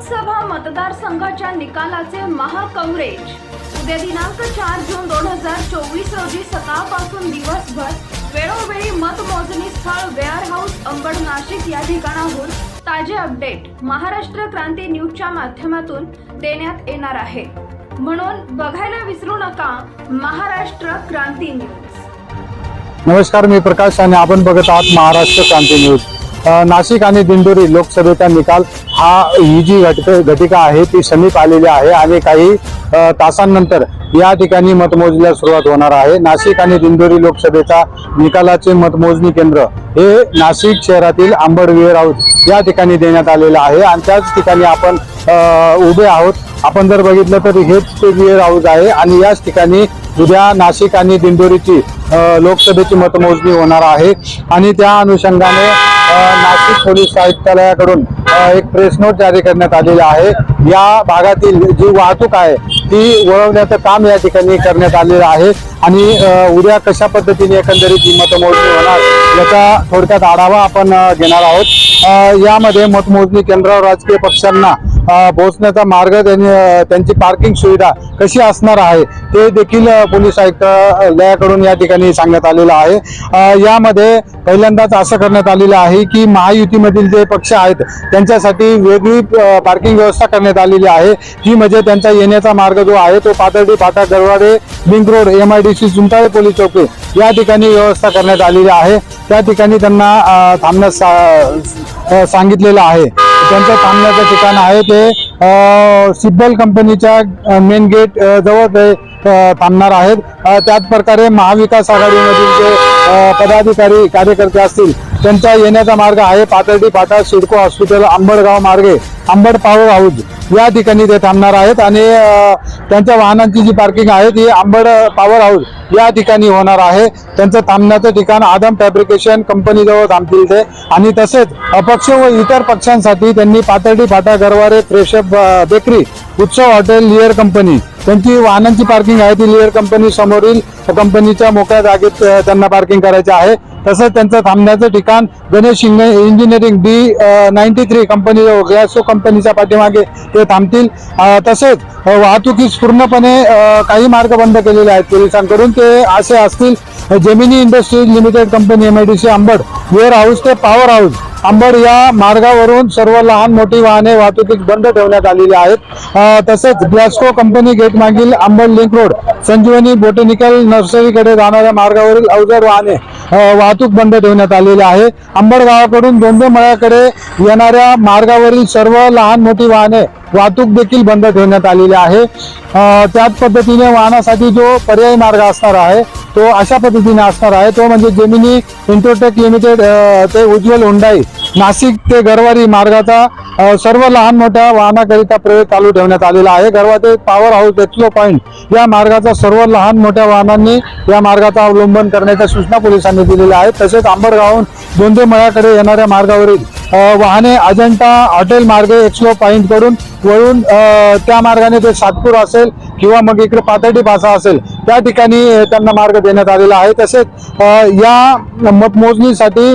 लोकसभा मतदारसंघाच्या निकालाचे महाकवरेज. उद्या दिनांक चार जून दोन हजार चोवीस रोजी सकाळपासून दिवसभर वेळोवेळी मतमोजणी स्थळ वेअर हाऊस अंबड नाशिक या ठिकाणाहून ताजे अपडेट महाराष्ट्र क्रांती न्यूजच्या माध्यमातून देण्यात येणार आहे. म्हणून बघायला विसरू नका महाराष्ट्र क्रांती न्यूज. नमस्कार मी प्रकाश आणि आपण बघत आहात महाराष्ट्र क्रांती न्यूज. नाशिक आणि दिंडोरी लोकसभेचा निकाल हा ही जी घटक घटिका आहे ती समीप आलेली आहे आणि काही तासांनंतर या ठिकाणी मतमोजणीला सुरुवात होणार आहे. नाशिक आणि दिंडोरी लोकसभेचा निकालाचे मतमोजणी केंद्र हे नाशिक शहरातील आंबड वेअर या ठिकाणी देण्यात आलेलं आहे आणि त्याच ठिकाणी आपण उभे आहोत. आपण जर बघितलं तर हेच ते वेअर हाऊस आहे आणि याच ठिकाणी उद्या नाशिक आणि दिंडोरीची लोकसभेची मतमोजणी होणार आहे. आणि त्या अनुषंगाने नाशिक पोलीस आयुक्तालयाकडून एक प्रेस नोट जारी करण्यात आलेली आहे. या भागातील जी वाहतूक आहे ती वळवण्याचं काम या ठिकाणी करण्यात आलेलं आहे. आणि उद्या कशा पद्धतीने एकंदरीत ही मतमोजणी होणार याचा थोडक्यात आढावा आपण घेणार आहोत. यामध्ये मतमोजणी केंद्रावर राजकीय पक्षांना पोहोचण्याचा मार्ग त्यांनी त्यांची पार्किंग सुविधा कशी असणार आहे ते देखील पोलीस आयुक्तालयाकडून या ठिकाणी सांगण्यात आलेलं आहे. यामध्ये पहिल्यांदाच असं करण्यात आलेलं आहे की महायुतीमधील जे पक्ष आहेत त्यांच्यासाठी वेगळी पार्किंग व्यवस्था करण्यात आलेली आहे. ही म्हणजे त्यांचा येण्याचा मार्ग जो आहे तो पाथर्डी फाटा Garware link road M I D C चुंताळे police चौकी या ठिकाणी व्यवस्था करण्यात आलेली आहे. त्या ठिकाणी त्यांना थांबण्यास सा- सांगितलेलं आहे. त्यांचं थांबण्याचं ठिकाण आहे ते सिब्बल कंपनीच्या मेन गेट जवळ ते थांबणार आहेत. त्याच प्रकारे महाविकास आघाडीमधील जे पदाधिकारी कार्यकर्ते असतील त्यांचा येण्याचा मार्ग आहे पातर्डी फाटा सिडको हॉस्पिटल आंबडगाव मार्गे आंबड पावर हाऊस या ठिकाणी ते थांबणार आहेत आणि त्यांच्या वाहनांची जी पार्किंग आहे ती आंबड पॉवर हाऊस या ठिकाणी होणार आहे. त्यांचं थांबण्याचं ठिकाण आदम फॅब्रिकेशन कंपनीजवळ थांबतील ते. आणि तसेच अपक्ष व इतर पक्षांसाठी त्यांनी पातर्डी फाटा Garware fresh up bakery Utsav hotel Lear company त्यांची वाहनांची पार्किंग आहे ती लिअर कंपनी समोरील. कंपनीच्या मोकळ्या जागेत त्यांना पार्किंग करायचे आहे. तसंच त्यांचं थांबण्याचं ठिकाण Ganesh engineering D ninety three company गॅसो कंपनीच्या पाठीमागे ते थांबतील. तसेच वाहतुकीस पूर्णपणे काही मार्ग बंद केलेले आहेत. पोलिसांकडून ते असे असतील. Gemini industries limited company M I D C Ambad warehouse ते पॉवर हाऊस अंबड या मार्गावरून सर्व लहान मोठी वाहने वाहतुकीस बंद ठेवण्यात आलेली आहेत. तसेच ब्लॅस्को कंपनी गेट मागील Ambad link road Sanjivani botanical नर्सरीकडे जाणाऱ्या मार्गावरील अवजड वाहने वाहतूक बंद ठेवण्यात आलेली आहे. अंबड गावाकडून मळ्याकडे येणाऱ्या मार्गावरील सर्व लहान मोठी वाहने वाहतूक देखील बंद ठेवण्यात आलेली आहे. त्याच पद्धतीने वाहनासाठी जो पर्यायी मार्ग असणार आहे तो अशा पद्धतीने असणार आहे. तो म्हणजे जेमिनी इंटरटेक लिमिटेड ते उज्ज्वल हुंडाई नाशिक ते गरवारी मार्गाचा सर्व लहान मोठ्या वाहनाकरिता प्रयोग चालू ठेवण्यात आलेला आहे. गरवा ते पॉवर हाऊस एक्सलो पॉईंट या मार्गाचा सर्व लहान मोठ्या वाहनांनी या मार्गाचा अवलंबन करण्याच्या सूचना पोलिसांनी दिलेल्या आहेत तसेच आंबडगावहून दोंदे मळ्याकडे येणाऱ्या मार्गावरील वाहने अजंठा हॉटेल मार्गे एक्सलो पॉईंटकडून वळून त्या मार्गाने ते सातपूर असेल किंवा मग इकडे पाथर्डी भाषा असेल त्या ठिकाणी त्यांना मार्ग देण्यात आलेला आहे. तसेच या मतमोजणीसाठी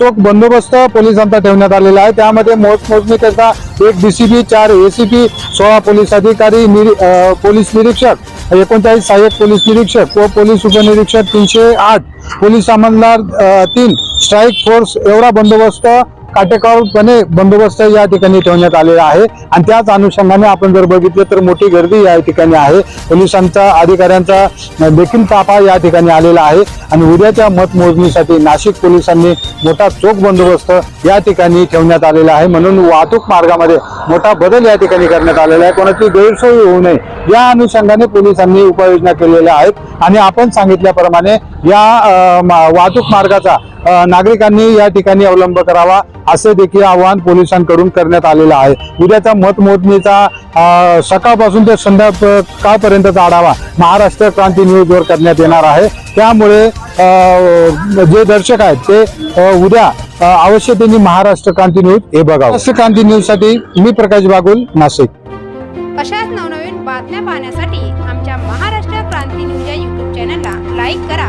चोख बंदोबस्त पोलिसांचा ठेवण्यात आलेला आहे. त्यामध्ये मोजमोजणी करता एक पी चार एसीपी सोळा पोलीस अधिकारी निरी- पोलीस निरीक्षक एकोणचाळीस सहाय्यक पोलीस निरीक्षक व पोलीस उपनिरीक्षक तीनशे आठ पोलीस अंमलदार अ, तीन. स्ट्राईक फोर्स एवढा बंदोबस्त काटेकोरपणे बंदोबस्त या ठिकाणी ठेवण्यात आलेला आहे. आणि त्याच अनुषंगाने आपण जर बघितलं तर मोठी गर्दी या ठिकाणी आहे. पोलिसांचा अधिकाऱ्यांचा देखील ताफा या ठिकाणी आलेला आहे. आणि उद्याच्या मतमोजणीसाठी नाशिक पोलिसांनी मोठा चोख बंदोबस्त या ठिकाणी ठेवण्यात आलेला आहे. म्हणून वाहतूक मार्गामध्ये मोठा बदल या ठिकाणी करण्यात आलेला आहे. कोणाची गैरसोय होऊ नये या अनुषंगाने पोलिसांनी उपाययोजना केलेल्या आहेत. आणि आपण सांगितल्याप्रमाणे या मा- वाहतूक मार्गाचा नागरिकांनी या ठिकाणी अवलंब करावा असे देखील आवाहन पोलिसांकडून करण्यात आलेलं आहे. उद्याचा मतमोजणीचा सकाळपासून ते संध्याकाळपर्यंतचा आढावा महाराष्ट्र क्रांती न्यूजवर करण्यात येणार आहे. त्यामुळे जे दर्शक आहेत ते उद्या अ, अवश्य त्यांनी महाराष्ट्र क्रांती न्यूज हे बघावं. महाराष्ट्र क्रांती न्यूजसाठी मी प्रकाश बागुल नाशिक. अशाच नवनवीन बातम्या पाहण्यासाठी आमच्या महाराष्ट्र क्रांती न्यूज या युट्यूब चॅनलला लाईक करा.